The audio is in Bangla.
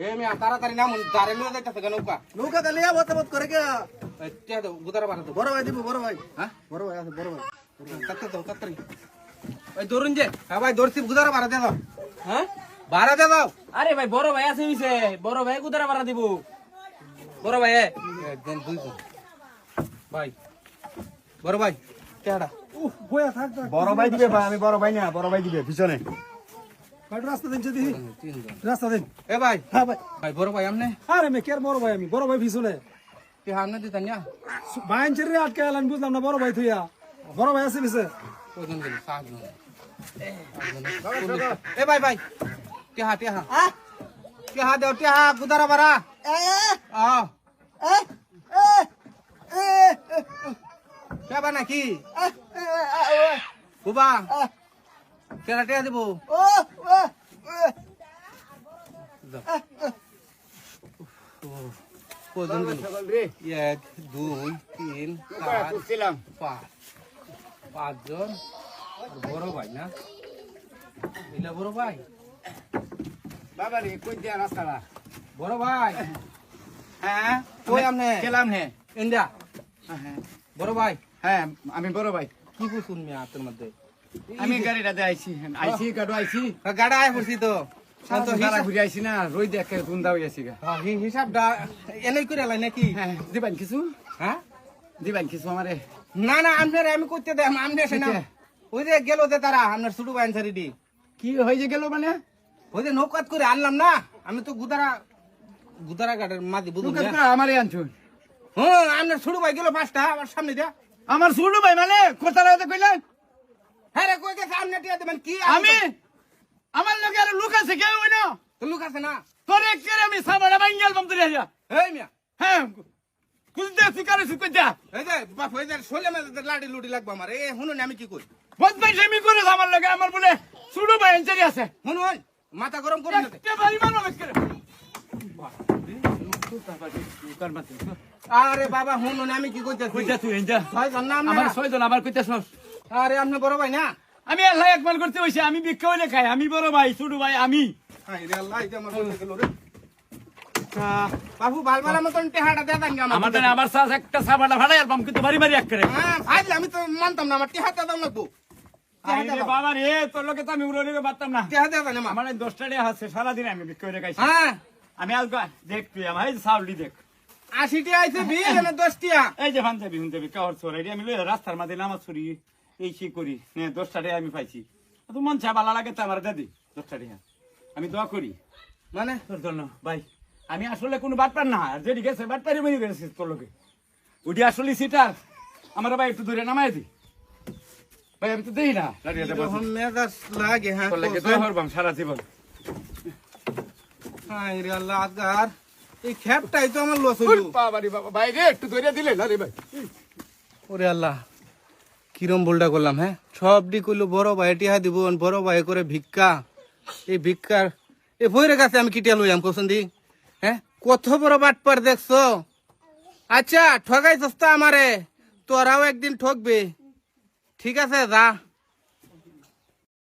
তাড়াতাড়ি নাম দাঁড়ে লয়ে যাইতেছে নৌকা? নৌকা কালে আবার তেমন করে গুদারা বাড়া দাও বড় ভাই দিব বড় ভাই। হ্যাঁ? বড় ভাই আছে বড় ভাই। তাড়াতাড়ি ওই ধরুন যে হ্যাঁ ভাই ধরছি গুদারা বাড়া দিয়ে দাও হ্যাঁ? বাড়া দিয়ে দাও আরে ভাই বড় ভাই আছে নিছে বড় ভাই কুদারা ভাড়া দিব। বড় ভাই এ। একজন দুইজন ভাই বড় ভাই থাক। বড় ভাই দিবে ভাই আমি বড় ভাই না বড় ভাই দিবে পিছনে। ভাই রাস্তা দিন যদি। তিনজন রাস্তা দিন। এ ভাই। হ্যাঁ ভাই। ভাই বড় ভাই আমনে? আরে মে কের বড় ভাই আমি? বড় ভাই পিছনে কি আমনে দিতেন না? বাইন ছেড়ে আটকে এলাম বুঝলাম না বড় ভাই তুইয়া বড় ভাই আছে পিছে। কজন দিল সাতজন। এ ভাই ভাই। টিহা টিহা টিহা দেও টিহা গুদারা বাড়া। আহ কেবা নাকি? বুবা কেনা টিহা দিব? কজন দিল এক দুই তিন চার পাঁচ পাঁচজন। বড় ভাই না বড় ভাই। বাবা রে কই দিয়া রাস্তাটা বড় ভাই হ্যাঁ কই আমনে গেলাম হে ইন্ডিয়া বড় ভাই। হ্যাঁ আমি বড় ভাই। কি বুঝুন মিয়া হাতের মধ্যে? আমি আইছি। আইছি গাড়ি আইছি। গাড়া আয় পড়ছি তো। না হয়ে হ্যাঁ, হ্যাঁ হ্যাঁ? না আমি করতে আমনে সে না। ওই যে গেল যে তারা আপনার ছোট কি হয়ে গেল মানে? ওই যে নৌকাত করে আনলাম না আমি তো গুদারা গুদারা ঘাটের মাঝে বুঝুন লোকের আমারে আনছুন হ্যাঁ আপনার ছোট ভাই গেল পাঁচটা আমার সামনে দিয়া আমার ছোট ভাই মানে কোথা লাগে কইলেন? হ্যাঁ রে কই গেছে? আমনে টিয়া দেবেন কি আমি? আমার লোকে আর লোক আছে কেউ না? তো লোক আছে না? তোর করে আমি সাবাড়া বাঙ্গাল বাম তুলে আসা এই মিয়া। হ্যাঁ কুলতে শিকারে শিখে যা। এই যে বাপ এই যে শোলে মেলে লাড়ি লুটি লাগবো আমার। এই শুনুন আমি কি করি? বদমাই সেমি করে আমার লোকে আমার বলে ছোট ভাই আনসারি আছে। শুনুন মাথা গরম কে বাড়ি মানো করে। আরে বাবা শুনুন আমি কি করতেছি কইতা এনজা। ছয়জন নাম আমার ছয়জন আবার কইতা শোন আরে আপনি বড় ভাই না? আমি আল্লাহ একবার করতে হইছে আমি ভিক্ষা হইলে খাই আমি বড় ভাই ছোট ভাই আমি। আমার বাবু মতন টেহাটা দেয়া দেন আমার আমার আমার একটা সাবাটা ভাড়াই কিন্তু এক করে। হ্যাঁ আমি তো মানতাম না আমার টেহাটা দাও লাগবো আরে রে বাবা রে তোর লোকে তো আমি উড়ে পারতাম না। টেহা দেয়া দেন আমার আমার দশটা টাকা আছে সারাদিন আমি ভিক্ষা হইলে খাইছি। হ্যাঁ। আমি আলগা দেখ তুই আমার এই দেখ। আশি আইছে বিল এনে এই যে পাঞ্জাবি হুঞ্জাবি কাওয়ার চোর আমি লইয়া রাস্তার মাঝে নামাজ ছড়ি এই সে করি? নে দশটা টাকা আমি পাইছি। তো মন চা ভালো লাগে তো আমার দাদি দশটা টাকা আমি দোয়া করি। মানে? তোর জন্য। ভাই আমি আসলে কোনো বাটপার না। আর যেটি গেছে বাটপারি মনে গেছে তোর লোকে উঠি আসলে সিটার। আমার ভাই একটু দূরে নামাই দি। ভাই আমি তো দেই না। লাগে হ্যাঁ সারা জীবন। রে আল্লাহ আজগার এই খেপটাই তো আমার লস হইল বাবারি বাবা। ভাই রে একটু ধরে দিলে না রে ভাই? ওরে আল্লাহ। কিরম ভুলটা করলাম হ্যাঁ? সব ডি করল বড় ভাই টিহা দিব আর বড় ভাই করে ভিক্ষা। এই ভিক্ষার, এ ভৈরের কাছে আমি কিটিয়া লইলাম কোসন দি হ্যাঁ? কত বড় বাটপার দেখছ? আচ্ছা ঠগাই সস্তা আমারে, তোরাও একদিন ঠকবে ঠিক আছে, যা।